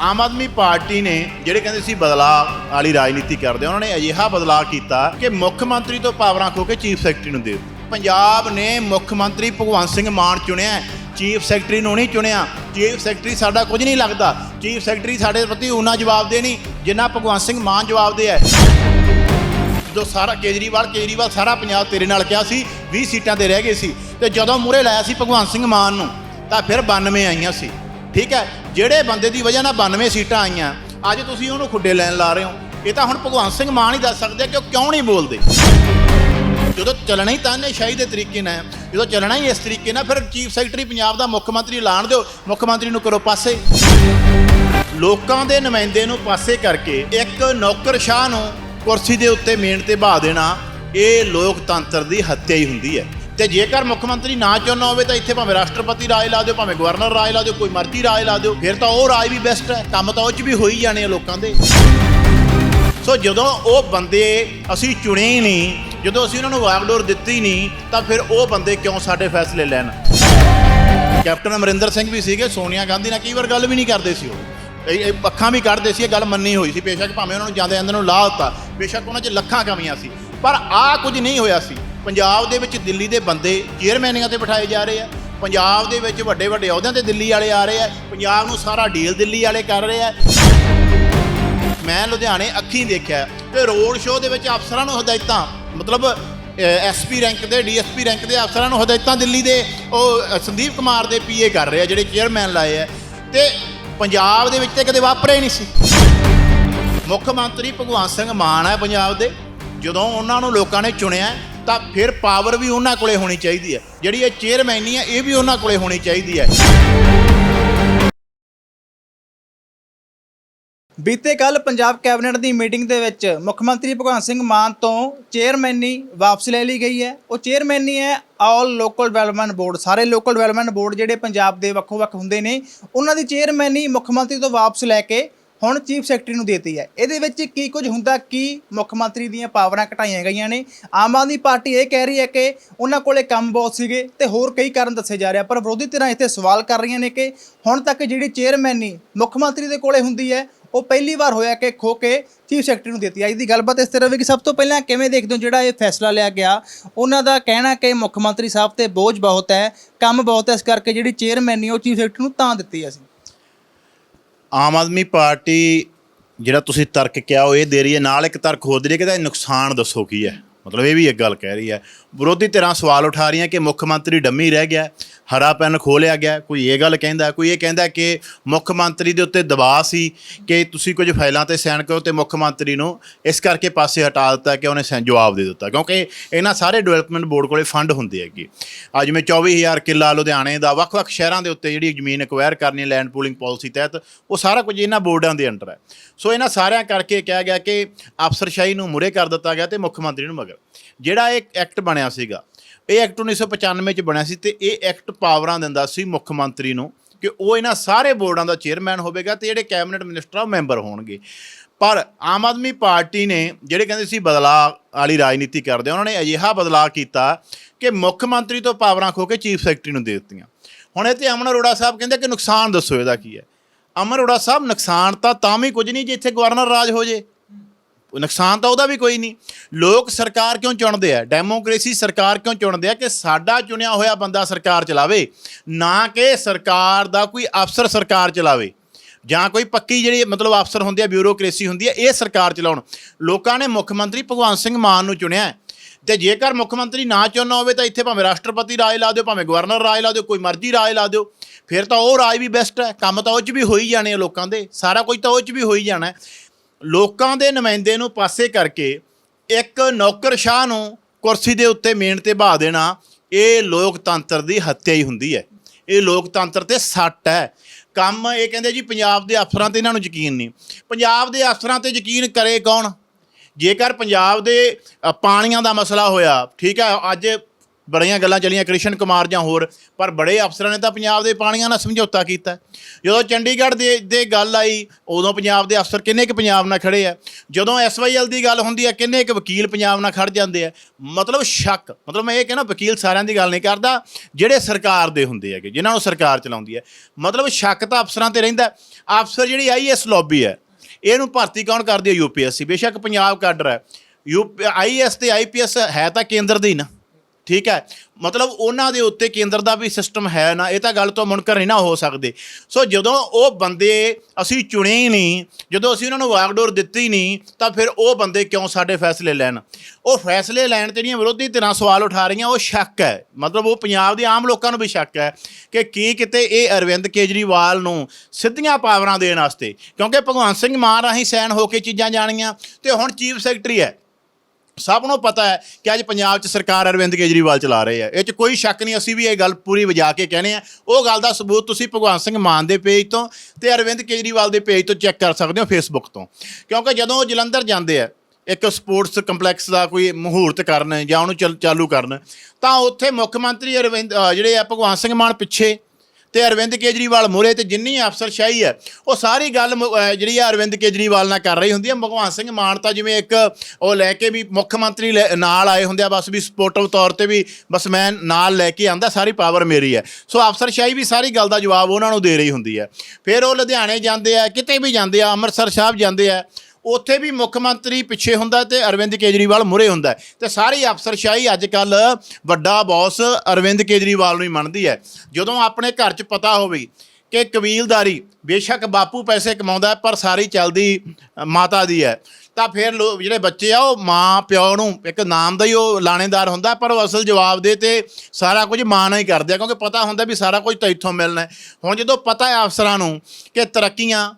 Aam Aadmi party ਨੇ ਜਿਹੜੇ ਕਹਿੰਦੇ ਸੀ ਬਦਲਾਅ ਵਾਲੀ ਰਾਜਨੀਤੀ ਕਰਦੇ ਉਹਨਾਂ ਨੇ ਅਜਿਹਾ ਬਦਲਾਅ ਕੀਤਾ ਕਿ ਮੁੱਖ ਮੰਤਰੀ ਤੋਂ ਪਾਵਰਾਂ ਖੋ ਕੇ ਚੀਫ ਸੈਕਟਰੀ ਨੂੰ ਦੇ ਦਿੱਤੀ। ਪੰਜਾਬ ਨੇ ਮੁੱਖ ਮੰਤਰੀ ਭਗਵੰਤ ਸਿੰਘ ਮਾਨ ਚੁਣਿਆ, ਚੀਫ ਸੈਕਟਰੀ ਨੂੰ ਨਹੀਂ ਚੁਣਿਆ। ਚੀਫ ਸੈਕਟਰੀ ਸਾਡਾ ਕੁਝ ਨਹੀਂ ਲੱਗਦਾ। ਚੀਫ ਸੈਕਟਰੀ ਸਾਡੇ ਪ੍ਰਤੀ ਉਹਨਾਂ ਜਵਾਬਦੇ ਨਹੀਂ, ਜਿੰਨਾ ਭਗਵੰਤ ਸਿੰਘ ਮਾਨ ਜਵਾਬਦੇ ਹੈ। ਜਦੋਂ ਸਾਰਾ ਕੇਜਰੀਵਾਲ ਕੇਜਰੀਵਾਲ ਸਾਰਾ ਪੰਜਾਬ ਤੇਰੇ ਨਾਲ ਕਿਹਾ ਸੀ 20 ਸੀਟਾਂ ਤੇ ਰਹਿ ਗਏ ਸੀ। ਤੇ ਜਦੋਂ ਮੂਰੇ ਲਾਇਆ ਸੀ ਭਗਵੰਤ ਸਿੰਘ ਮਾਨ ਨੂੰ, ਤਾਂ ਫਿਰ 92 ਆਈਆਂ ਸੀ। ਠੀਕ ਹੈ? ਜਿਹੜੇ ਬੰਦੇ ਦੀ ਵਜ੍ਹਾ ਨਾਲ 92 ਸੀਟਾਂ ਆਈਆਂ, ਅੱਜ ਤੁਸੀਂ ਉਹਨੂੰ ਖੁੱਡੇ ਲੈਣ ਲਾ ਰਹੇ ਹੋ। ਇਹ ਤਾਂ ਹੁਣ ਭਗਵੰਤ ਸਿੰਘ ਮਾਨ ਹੀ ਦੱਸ ਸਕਦੇ ਕਿ ਉਹ ਕਿਉਂ ਨਹੀਂ ਬੋਲਦੇ। ਜਦੋਂ ਚੱਲਣਾ ਹੀ ਤਾਨੇਸ਼ਾਹੀ ਦੇ ਤਰੀਕੇ ਨਾਲ। ਜਦੋਂ ਚੱਲਣਾ ਹੀ ਇਸ ਤਰੀਕੇ ਨਾਲ, ਫਿਰ ਚੀਫ ਸੈਕਟਰੀ ਪੰਜਾਬ ਦਾ ਮੁੱਖ ਮੰਤਰੀ ਐਲਾਨ ਦਿਓ। ਮੁੱਖ ਮੰਤਰੀ ਨੂੰ ਕਰੋ ਪਾਸੇ। ਲੋਕਾਂ ਦੇ ਨੁਮਾਇੰਦੇ ਨੂੰ ਪਾਸੇ ਕਰਕੇ ਇੱਕ ਨੌਕਰਸ਼ਾਹ ਨੂੰ ਕੁਰਸੀ ਦੇ ਉੱਤੇ ਮੇਨ ਤੇ ਬਹਾ ਦੇਣਾ, ਇਹ ਲੋਕਤੰਤਰ ਦੀ ਹੱਤਿਆ ਹੀ ਹੁੰਦੀ ਹੈ। ਤੇ ਜੇਕਰ ਮੁੱਖ ਮੰਤਰੀ ਨਾ ਚੁਣਨਾ ਹੋਵੇ ਤਾਂ ਇੱਥੇ ਭਾਵੇਂ ਰਾਸ਼ਟਰਪਤੀ ਰਾਏ ਲਾ ਦਿਓ, ਭਾਵੇਂ ਗਵਰਨਰ ਰਾਏ ਲਾ ਦਿਓ, ਕੋਈ ਮਰਜ਼ੀ ਰਾਜ ਲਾ ਦਿਓ, ਫਿਰ ਤਾਂ ਉਹ ਰਾਜ ਵੀ ਬੈਸਟ ਹੈ। ਕੰਮ ਤਾਂ ਉਹ 'ਚ ਵੀ ਹੋਈ ਜਾਣੇ ਆ ਲੋਕਾਂ ਦੇ। ਸੋ ਜਦੋਂ ਉਹ ਬੰਦੇ ਅਸੀਂ ਚੁਣੇ ਹੀ ਨਹੀਂ, ਜਦੋਂ ਅਸੀਂ ਉਹਨਾਂ ਨੂੰ ਵਾਗਡੋਰ ਦਿੱਤੀ ਨਹੀਂ, ਤਾਂ ਫਿਰ ਉਹ ਬੰਦੇ ਕਿਉਂ ਸਾਡੇ ਫੈਸਲੇ ਲੈਣ? ਕੈਪਟਨ ਅਮਰਿੰਦਰ ਸਿੰਘ ਵੀ ਸੀਗੇ, ਸੋਨੀਆ ਗਾਂਧੀ ਨਾਲ ਕਈ ਵਾਰ ਗੱਲ ਵੀ ਨਹੀਂ ਕਰਦੇ ਸੀ ਉਹ। ਇਹ ਅੱਖਾਂ ਵੀ ਕੱਢਦੇ ਸੀ, ਇਹ ਗੱਲ ਮੰਨੀ ਹੋਈ ਸੀ, ਬੇਸ਼ੱਕ ਭਾਵੇਂ ਉਹਨਾਂ ਨੂੰ ਜਾਂਦੇ ਜਾਂਦੇ ਨੂੰ ਲਾ ਦਿੱਤਾ, ਬੇਸ਼ੱਕ ਉਹਨਾਂ 'ਚ ਲੱਖਾਂ ਕਮੀਆਂ ਸੀ। ਪਰ ਆਹ ਕੁਝ ਨਹੀਂ ਹੋਇਆ ਸੀ। ਪੰਜਾਬ ਦੇ ਵਿੱਚ ਦਿੱਲੀ ਦੇ ਬੰਦੇ ਚੇਅਰਮੈਨੀਆਂ ਤੇ ਬਿਠਾਏ ਜਾ ਰਹੇ ਆ। ਪੰਜਾਬ ਦੇ ਵਿੱਚ ਵੱਡੇ ਵੱਡੇ ਅਹੁਦਿਆਂ ਤੇ ਦਿੱਲੀ ਵਾਲੇ ਆ ਰਹੇ ਆ। ਪੰਜਾਬ ਨੂੰ ਸਾਰਾ ਡੀਲ ਦਿੱਲੀ ਵਾਲੇ ਕਰ ਰਹੇ ਆ। ਮੈਂ ਲੁਧਿਆਣੇ ਅੱਖੀਂ ਦੇਖਿਆ ਤੇ ਰੋਡ ਸ਼ੋਅ ਦੇ ਵਿੱਚ ਅਫਸਰਾਂ ਨੂੰ ਹਦਾਇਤਾਂ, ਮਤਲਬ ਐਸਪੀ ਰੈਂਕ ਦੇ ਡੀਐਸਪੀ ਰੈਂਕ ਦੇ ਅਫਸਰਾਂ ਨੂੰ ਹਦਾਇਤਾਂ ਦਿੱਲੀ ਦੇ। ਉਹ ਸੰਦੀਪ ਕੁਮਾਰ ਦੇ ਪੀਏ ਕਰ ਰਹੇ ਆ, ਜਿਹੜੇ ਚੇਅਰਮੈਨ ਲਾਏ ਆ। ਤੇ ਪੰਜਾਬ ਦੇ ਵਿੱਚ ਤੇ ਕਦੇ ਵਾਪਰੇ ਨਹੀਂ ਸੀ। ਮੁੱਖ ਮੰਤਰੀ ਭਗਵੰਤ ਸਿੰਘ ਮਾਨ ਹੈ ਪੰਜਾਬ ਦੇ। ਜਦੋਂ ਉਹਨਾਂ ਨੂੰ ਲੋਕਾਂ ਨੇ ਚੁਣਿਆ ਤਾਂ ਫਿਰ ਪਾਵਰ ਵੀ ਉਹਨਾਂ ਕੋਲੇ ਹੋਣੀ ਚਾਹੀਦੀ ਹੈ। ਜਿਹੜੀ ਇਹ ਚੇਅਰਮੈਨੀ ਹੈ, ਇਹ ਵੀ ਉਹਨਾਂ ਕੋਲੇ ਹੋਣੀ ਚਾਹੀਦੀ ਹੈ। ਬੀਤੇ ਕੱਲ ਪੰਜਾਬ ਕੈਬਨਿਟ ਦੀ ਮੀਟਿੰਗ ਦੇ ਵਿੱਚ ਮੁੱਖ ਮੰਤਰੀ ਭਗਵੰਤ ਸਿੰਘ ਮਾਨ ਤੋਂ ਚੇਅਰਮੈਨੀ ਵਾਪਸ ਲੈ ਲਈ ਗਈ ਹੈ। ਉਹ ਚੇਅਰਮੈਨੀ ਹੈ ਆਲ ਲੋਕਲ ਡਿਵੈਲਪਮੈਂਟ ਬੋਰਡ ਸਾਰੇ ਲੋਕਲ ਡਿਵੈਲਪਮੈਂਟ ਬੋਰਡ ਜਿਹੜੇ ਪੰਜਾਬ ਦੇ ਵੱਖੋ-ਵੱਖ ਹੁੰਦੇ ਨੇ, ਉਹਨਾਂ ਦੀ ਚੇਅਰਮੈਨੀ ਮੁੱਖ ਮੰਤਰੀ ਤੋਂ ਵਾਪਸ ਲੈ ਕੇ ਹੁਣ ਚੀਫ ਸੈਕਟਰੀ ਨੂੰ ਦੇਤੀ ਹੈ। ਇਹਦੇ ਵਿੱਚ ਕੀ ਕੁਝ ਹੁੰਦਾ, ਕੀ ਮੁੱਖ ਮੰਤਰੀ ਦੀਆਂ ਪਾਵਰਾਂ ਘਟਾਈਆਂ ਗਈਆਂ ਨੇ? ਆਮ ਆਦਮੀ ਪਾਰਟੀ ਇਹ ਕਹਿ ਰਹੀ ਹੈ ਕਿ ਉਹਨਾਂ ਕੋਲੇ ਕੰਮ ਬਹੁਤ ਸੀਗੇ ਤੇ ਹੋਰ ਕਈ ਕਾਰਨ ਦੱਸੇ ਜਾ ਰਿਹਾ ਪਰ ਵਿਰੋਧੀ ਧਿਰਾਂ ਇੱਥੇ ਸਵਾਲ ਕਰ ਰਹੀਆਂ ਨੇ ਕਿ ਹੁਣ ਤੱਕ ਜਿਹੜੀ ਚੇਅਰਮੈਨੀ ਮੁੱਖ ਮੰਤਰੀ ਦੇ ਕੋਲੇ ਹੁੰਦੀ ਹੈ, ਉਹ ਪਹਿਲੀ ਵਾਰ ਹੋਇਆ ਕਿ ਖੋ ਕੇ ਚੀਫ ਸੈਕਟਰੀ ਨੂੰ ਦਿੱਤੀ ਅੱਜ ਦੀ ਗੱਲਬਾਤ ਇਸ ਤਰ੍ਹਾਂ ਵੀ ਕਿ ਸਭ ਤੋਂ ਪਹਿਲਾਂ ਕਿਵੇਂ ਦੇਖਦੇ ਹੋ ਜਿਹੜਾ ਇਹ ਫੈਸਲਾ ਲਿਆ ਗਿਆ? ਉਹਨਾਂ ਦਾ ਕਹਿਣਾ ਕਿ ਮੁੱਖ ਮੰਤਰੀ ਸਾਹਿਬ ਤੇ ਬੋਝ ਬਹੁਤ ਹੈ, ਕੰਮ ਬਹੁਤ ਹੈ, ਇਸ ਕਰਕੇ ਜਿਹੜੀ ਚੇਅਰਮੈਨੀ ਉਹ ਚੀਫ ਸੈਕਟਰੀ ਨੂੰ ਤਾਂ ਦਿੱਤੀ ਅਸੀਂ। ਆਮ ਆਦਮੀ ਪਾਰਟੀ ਜਿਹੜਾ ਤੁਸੀਂ ਤਰਕ ਕਿਹਾ ਉਹ ਇਹ ਦੇ ਰਹੀ ਹੈ, ਨਾਲ ਇੱਕ ਤਰਕ ਹੋਰ ਦੇ ਰਹੀ ਹੈ ਕਿ ਇਹਦਾ ਨੁਕਸਾਨ ਦੱਸੋ ਕੀ ਹੈ? ਮਤਲਬ ਇਹ ਵੀ ਇੱਕ ਗੱਲ ਕਹਿ ਰਹੀ ਹੈ। ਵਿਰੋਧੀ ਧਿਰਾਂ ਸਵਾਲ ਉਠਾ ਰਹੀਆਂ ਕਿ ਮੁੱਖ ਮੰਤਰੀ ਡੰਮੀ ਰਹਿ ਗਿਆ, ਹਰਾ ਪੈਨ ਖੋਲਿਆ ਗਿਆ, ਕੋਈ ਇਹ ਗੱਲ ਕਹਿੰਦਾ, ਕੋਈ ਇਹ ਕਹਿੰਦਾ ਕਿ ਮੁੱਖ ਮੰਤਰੀ ਦੇ ਉੱਤੇ ਦਬਾਅ ਸੀ ਕਿ ਤੁਸੀਂ ਕੁਝ ਫਾਈਲਾਂ ਤੇ ਸਾਈਨ ਕਰੋ ਤੇ ਮੁੱਖ ਮੰਤਰੀ ਨੂੰ ਇਸ ਕਰਕੇ ਪਾਸੇ ਹਟਾ ਦਿੱਤਾ ਕਿ ਉਹਨੇ ਸਾਈਨ ਜਵਾਬ ਦੇ ਦਿੱਤਾ। ਕਿਉਂਕਿ ਇਹਨਾਂ ਸਾਰੇ ਡਿਵੈਲਪਮੈਂਟ ਬੋਰਡ ਕੋਲੇ ਫੰਡ ਹੁੰਦੇ ਹੈਗੇ। ਅੱਜ ਮੈਂ 24000 ਕਿੱਲਾ ਲੁਧਿਆਣੇ ਦਾ ਵੱਖ-ਵੱਖ ਸ਼ਹਿਰਾਂ ਦੇ ਉੱਤੇ ਜਿਹੜੀ ਜ਼ਮੀਨ ਐਕਵਾਇਰ ਕਰਨੀ ਲੈਂਡ ਪੂਲਿੰਗ ਪਾਲਿਸੀ ਤਹਿਤ, ਉਹ ਸਾਰਾ ਕੁਝ ਇਹਨਾਂ ਬੋਰਡਾਂ ਦੇ ਅੰਡਰ ਹੈ। ਸੋ ਇਹਨਾਂ ਸਾਰਿਆਂ ਕਰਕੇ ਕਿਹਾ ਗਿਆ ਕਿ ਅਫਸਰਸ਼ਾਹੀ ਨੂੰ ਮੁਰੇ ਕਰ ਦਿੱਤਾ ਗਿਆ ਤੇ ਮੁੱਖ ਮੰਤਰੀ ਨੂੰ ਮਗਰ। ਜਿਹੜਾ ਇਹ ਐਕਟ ਬਣਿਆ ਸੀਗਾ, ਇਹ ਐਕਟ 1995 ਚ ਬਣਿਆ ਸੀ ਤੇ ਇਹ ਐਕਟ ਪਾਵਰਾਂ ਦਿੰਦਾ ਸੀ ਮੁੱਖ ਮੰਤਰੀ ਨੂੰ ਕਿ ਉਹ ਇਹਨਾਂ ਸਾਰੇ ਬੋਰਡਾਂ ਦਾ ਚੇਅਰਮੈਨ ਹੋਵੇਗਾ ਤੇ ਜਿਹੜੇ ਕੈਬਨਿਟ ਮਿਨਿਸਟਰ ਆ ਉਹ ਮੈਂਬਰ ਹੋਣਗੇ। ਪਰ ਆਮ ਆਦਮੀ ਪਾਰਟੀ ਨੇ ਜਿਹੜੇ ਕਹਿੰਦੇ ਸੀ ਬਦਲਾਅ ਵਾਲੀ ਰਾਜਨੀਤੀ ਕਰਦੇ ਉਹਨਾਂ ਨੇ ਅਜਿਹਾ ਬਦਲਾਅ ਕੀਤਾ ਕਿ ਮੁੱਖ ਮੰਤਰੀ ਤੋਂ ਪਾਵਰਾਂ ਖੋ ਕੇ ਚੀਫ ਸੈਕਟਰੀ ਨੂੰ ਦੇ ਦਿੱਤੀਆਂ। ਹੁਣ ਇਹ ਤੇ ਅਮਨ ਅਰੋੜਾ ਸਾਹਿਬ ਕਹਿੰਦੇ ਕਿ ਨੁਕਸਾਨ ਦੱਸੋ ਇਹਦਾ ਕੀ ਹੈ। ਅਮਨ ਅਰੋੜਾ ਸਾਹਿਬ, ਨੁਕਸਾਨ ਤਾਂ ਤਾਂ ਵੀ ਕੁਝ ਨਹੀਂ ਜੇ ਇੱਥੇ ਗਵਰਨਰ ਰਾਜ ਹੋ ਜੇ। ਨੁਕਸਾਨ ਤਾਂ ਉਹਦਾ ਵੀ ਕੋਈ ਨਹੀਂ। ਲੋਕ ਸਰਕਾਰ ਕਿਉਂ ਚੁਣਦੇ ਆ? ਡੈਮੋਕ੍ਰੇਸੀ ਸਰਕਾਰ ਕਿਉਂ ਚੁਣਦੇ ਆ ਕਿ ਸਾਡਾ ਚੁਣਿਆ ਹੋਇਆ ਬੰਦਾ ਸਰਕਾਰ ਚਲਾਵੇ? ਨਾ ਕਿ ਸਰਕਾਰ ਦਾ ਕੋਈ ਅਫਸਰ ਸਰਕਾਰ ਚਲਾਵੇ। ਜਾਂ ਕੋਈ ਪੱਕੀ ਜਿਹੜੀ ਮਤਲਬ ਅਫਸਰ ਹੁੰਦੇ ਆ ਬਿਊਰੋਕ੍ਰੇਸੀ ਹੁੰਦੀ ਆ, ਇਹ ਸਰਕਾਰ ਚਲਾਉਣ। ਲੋਕਾਂ ਨੇ ਮੁੱਖ ਮੰਤਰੀ ਭਗਵੰਤ ਸਿੰਘ ਮਾਨ ਨੂੰ ਚੁਣਿਆ ਹੈ। ਤੇ ਜੇਕਰ ਮੁੱਖ ਮੰਤਰੀ ਨਾ ਚੁਣਨਾ ਹੋਵੇ ਤਾਂ ਇੱਥੇ ਭਾਵੇਂ ਰਾਸ਼ਟਰਪਤੀ ਰਾਜ ਲਾ ਦਿਓ, ਭਾਵੇਂ ਗਵਰਨਰ ਰਾਜ ਲਾ ਦਿਓ, ਕੋਈ ਮਰਜ਼ੀ ਰਾਜ ਲਾ ਦਿਓ, ਫਿਰ ਤਾਂ ਉਹ ਰਾਜ ਵੀ ਬੈਸਟ ਹੈ। ਕੰਮ ਤਾਂ ਉਹ 'ਚ ਵੀ ਹੋ ਹੀ ਜਾਣੇ ਆ ਲੋਕਾਂ ਦੇ। ਸਾਰਾ ਕੁਝ ਤਾਂ ਉਹ 'ਚ ਵੀ ਹੋ ਹੀ। ਜਾਣਾ ਲੋਕਾਂ ਦੇ ਨੁਮਾਇੰਦੇ ਨੂੰ ਪਾਸੇ ਕਰਕੇ ਇੱਕ ਨੌਕਰਸ਼ਾਹ ਨੂੰ ਕੁਰਸੀ ਦੇ ਉੱਤੇ ਮੇਨ ਤੇ ਬਹਾ ਦੇਣਾ, ਇਹ ਲੋਕਤੰਤਰ ਦੀ ਹੱਤਿਆ ਹੀ ਹੁੰਦੀ ਹੈ। ਇਹ ਲੋਕਤੰਤਰ ਤੇ ਸੱਟ ਹੈ। ਕੰਮ ਇਹ ਕਹਿੰਦੇ ਜੀ ਪੰਜਾਬ ਦੇ ਅਫਸਰਾਂ ਤੇ ਇਹਨਾਂ ਨੂੰ ਯਕੀਨ ਨਹੀਂ। ਪੰਜਾਬ ਦੇ ਅਫਸਰਾਂ ਤੇ ਯਕੀਨ ਕਰੇ ਕੌਣ? ਜੇਕਰ ਪੰਜਾਬ ਦੇ ਪਾਣੀਆਂ ਦਾ ਮਸਲਾ ਹੋਇਆ, ਠੀਕ ਹੈ, ਅੱਜ ਬੜੀਆਂ ਗੱਲਾਂ ਚੱਲੀਆਂ, ਕ੍ਰਿਸ਼ਨ ਕੁਮਾਰ ਜਾਂ ਹੋਰ, ਪਰ ਬੜੇ ਅਫਸਰਾਂ ਨੇ ਤਾਂ ਪੰਜਾਬ ਦੇ ਪਾਣੀਆਂ ਨਾਲ ਸਮਝੌਤਾ ਕੀਤਾ। ਜਦੋਂ ਚੰਡੀਗੜ੍ਹ ਦੇ ਦੇ ਗੱਲ ਆਈ, ਉਦੋਂ ਪੰਜਾਬ ਦੇ ਅਫਸਰ ਕਿੰਨੇ ਕੁ ਪੰਜਾਬ ਨਾਲ ਖੜੇ ਆ? ਜਦੋਂ ਐਸਵਾਈਐਲ ਦੀ ਗੱਲ ਹੁੰਦੀ ਹੈ ਕਿੰਨੇ ਕੁ ਵਕੀਲ ਪੰਜਾਬ ਨਾਲ ਖੜ ਜਾਂਦੇ ਆ? ਮਤਲਬ ਸ਼ੱਕ, ਮਤਲਬ ਮੈਂ ਇਹ ਕਹਿੰਦਾ ਵਕੀਲ ਸਾਰਿਆਂ ਦੀ ਗੱਲ ਨਹੀਂ ਕਰਦਾ, ਜਿਹੜੇ ਸਰਕਾਰ ਦੇ ਹੁੰਦੇ ਹੈਗੇ, ਜਿਨ੍ਹਾਂ ਨੂੰ ਸਰਕਾਰ ਚਲਾਉਂਦੀ ਹੈ ਮਤਲਬ ਸ਼ੱਕ ਤਾਂ ਅਫਸਰਾਂ ਤੇ ਰਹਿੰਦਾ। ਅਫਸਰ ਜਿਹੜੀ ਆਈਐਸ ਲੌਬੀ ਹੈ ਇਹਨੂੰ ਭਰਤੀ ਕੌਣ ਕਰਦੀ ਹੈ ਯੂਪੀਐਸਸੀ ਬੇਸ਼ੱਕ ਪੰਜਾਬ ਕਾਡਰ ਹੈ ਯੂ ਆਈਐਸ ਤੇ ਆਈਪੀਐਸ ਹੈ ਤਾਂ ਕੇਂਦਰ ਦੀ ਨਾ। ਠੀਕ ਹੈ? ਮਤਲਬ ਉਹਨਾਂ ਦੇ ਉੱਤੇ ਕੇਂਦਰ ਦਾ ਵੀ ਸਿਸਟਮ ਹੈ ਨਾ, ਇਹ ਤਾਂ ਗੱਲ ਤੋਂ ਮੁਨਕਰ ਨਹੀਂ ਨਾ ਹੋ ਸਕਦੇ। ਸੋ ਜਦੋਂ ਉਹ ਬੰਦੇ ਅਸੀਂ ਚੁਣੇ ਹੀ ਨਹੀਂ, ਜਦੋਂ ਅਸੀਂ ਉਹਨਾਂ ਨੂੰ ਵਾਗਡੋਰ ਦਿੱਤੀ ਨਹੀਂ, ਤਾਂ ਫਿਰ ਉਹ ਬੰਦੇ ਕਿਉਂ ਸਾਡੇ ਫੈਸਲੇ ਲੈਣ? ਉਹ ਫੈਸਲੇ ਲੈਣ ਤੇ ਜਿਹੜੀਆਂ ਵਿਰੋਧੀ ਧਿਰਾਂ ਸਵਾਲ ਉਠਾ ਰਹੀਆਂ, ਉਹ ਸ਼ੱਕ ਹੈ। ਮਤਲਬ ਉਹ ਪੰਜਾਬ ਦੇ ਆਮ ਲੋਕਾਂ ਨੂੰ ਵੀ ਸ਼ੱਕ ਹੈ ਕਿ ਕੀ ਕਿਤੇ ਇਹ ਅਰਵਿੰਦ ਕੇਜਰੀਵਾਲ ਨੂੰ ਸਿੱਧੀਆਂ ਪਾਵਰਾਂ ਦੇਣ ਵਾਸਤੇ। ਕਿਉਂਕਿ ਭਗਵੰਤ ਸਿੰਘ ਮਾਨ ਰਾਹੀਂ ਸੈਨ ਹੋ ਕੇ ਚੀਜ਼ਾਂ ਜਾਣੀਆਂ ਤੇ ਹੁਣ ਚੀਫ ਸੈਕਟਰੀ ਹੈ। ਸਭ ਨੂੰ ਪਤਾ ਹੈ ਕਿ ਅੱਜ ਪੰਜਾਬ 'ਚ ਸਰਕਾਰ ਅਰਵਿੰਦ ਕੇਜਰੀਵਾਲ ਚਲਾ ਰਹੇ ਆ ਇਹ 'ਚ ਕੋਈ ਸ਼ੱਕ ਨਹੀਂ, ਅਸੀਂ ਵੀ ਇਹ ਗੱਲ ਪੂਰੀ ਵਜਾ ਕੇ ਕਹਿੰਦੇ ਆ ਉਹ ਗੱਲ ਦਾ ਸਬੂਤ ਤੁਸੀਂ ਭਗਵੰਤ ਸਿੰਘ ਮਾਨ ਦੇ ਪੇਜ ਤੋਂ ਤੇ ਅਰਵਿੰਦ ਕੇਜਰੀਵਾਲ ਦੇ ਪੇਜ ਤੋਂ ਚੈੱਕ ਕਰ ਸਕਦੇ ਹੋ ਫੇਸਬੁੱਕ ਤੋਂ। ਕਿਉਂਕਿ ਜਦੋਂ ਉਹ ਜਲੰਧਰ ਜਾਂਦੇ ਆ ਇੱਕ ਸਪੋਰਟਸ ਕੰਪਲੈਕਸ ਦਾ ਕੋਈ ਮਹੂਰਤ ਕਰਨ ਜਾਂ ਉਹਨੂੰ ਚੱਲ- ਚਾਲੂ ਕਰਨ, ਤਾਂ ਉੱਥੇ ਮੁੱਖ ਮੰਤਰੀ ਅਰਵਿੰਦ ਜਿਹੜੇ ਆ ਭਗਵੰਤ ਸਿੰਘ ਮਾਨ ਪਿੱਛੇ ਤੇ ਅਰਵਿੰਦ ਕੇਜਰੀਵਾਲ ਮੂਹਰੇ ਤੇ ਜਿੰਨੀ ਅਫਸਰਸ਼ਾਹੀ ਹੈ, ਉਹ ਸਾਰੀ ਗੱਲ ਮ- ਜਿਹੜੀ ਆ ਅਰਵਿੰਦ ਕੇਜਰੀਵਾਲ ਨਾਲ ਕਰ ਰਹੀ ਹੁੰਦੀ ਹੈ। ਭਗਵਾਨ ਸਿੰਘ ਮਾਨ ਤਾਂ ਜਿਵੇਂ ਇੱਕ ਉਹ ਲੈ ਕੇ ਵੀ ਮੁੱਖ ਮੰਤਰੀ ਲੈ- ਨਾਲ ਆਏ ਹੁੰਦੇ ਆ, ਬਸ ਵੀ ਸਪੋਰਟਿਵ ਤੌਰ ਤੇ ਵੀ ਬਸ ਮੈਂ ਨਾਲ ਲੈ ਕੇ ਆਂਦਾ, ਸਾਰੀ ਪਾਵਰ ਮੇਰੀ ਹੈ। ਸੋ ਅਫਸਰਸ਼ਾਹੀ ਵੀ ਸਾਰੀ ਗੱਲ ਦਾ ਜਵਾਬ ਉਹਨਾਂ ਨੂੰ ਦੇ ਰਹੀ ਹੁੰਦੀ ਹੈ। ਫਿਰ ਉਹ ਲੁਧਿਆਣੇ ਜਾਂਦੇ ਆ, ਕਿਤੇ ਵੀ ਜਾਂਦੇ ਆ, ਅੰਮ੍ਰਿਤਸਰ ਸਾਹਿਬ ਜਾਂਦੇ ਆ ਉੱਥੇ ਵੀ ਮੁੱਖ ਮੰਤਰੀ ਪਿੱਛੇ ਹੁੰਦਾ ਤੇ ਅਰਵਿੰਦ ਕੇਜਰੀਵਾਲ ਮੁਰੇ ਹੁੰਦਾ ਤੇ ਸਾਰੀ ਅਫਸਰਸ਼ਾਹੀ ਅੱਜ ਕੱਲ ਵੱਡਾ ਬੌਸ ਅਰਵਿੰਦ ਕੇਜਰੀਵਾਲ ਨੂੰ ਹੀ ਮੰਨਦੀ ਹੈ। ਜਦੋਂ ਆਪਣੇ ਘਰ 'ਚ ਪਤਾ ਹੋਵੇ ਕਿ ਕਬੀਲਦਾਰੀ ਬੇਸ਼ੱਕ ਬਾਪੂ ਪੈਸੇ ਕਮਾਉਂਦਾ ਪਰ ਸਾਰੀ ਚੱਲਦੀ ਮਾਤਾ ਦੀ ਹੈ, ਤਾਂ ਫਿਰ ਲੋ, ਜਿਹੜੇ ਬੱਚੇ ਆ, ਉਹ ਮਾਂ ਪਿਓ ਨੂੰ ਇੱਕ ਨਾਮ ਦਾ ਹੀ ਉਹ ਲਾਣੇਦਾਰ ਹੁੰਦਾ, ਪਰ ਉਹ ਅਸਲ ਜਵਾਬ ਦੇ ਤੇ ਸਾਰਾ ਕੁਝ ਮਾਂ ਨਾਲ ਹੀ ਕਰਦੇ ਆ, ਕਿਉਂਕਿ ਪਤਾ ਹੁੰਦਾ ਵੀ ਸਾਰਾ ਕੁਝ ਤਾਂ ਇੱਥੋਂ ਮਿਲਣਾ ਹੁਣ ਜਦੋਂ ਪਤਾ ਹੈ ਅਫਸਰਾਂ ਨੂੰ ਕਿ ਤਰੱਕੀਆਂ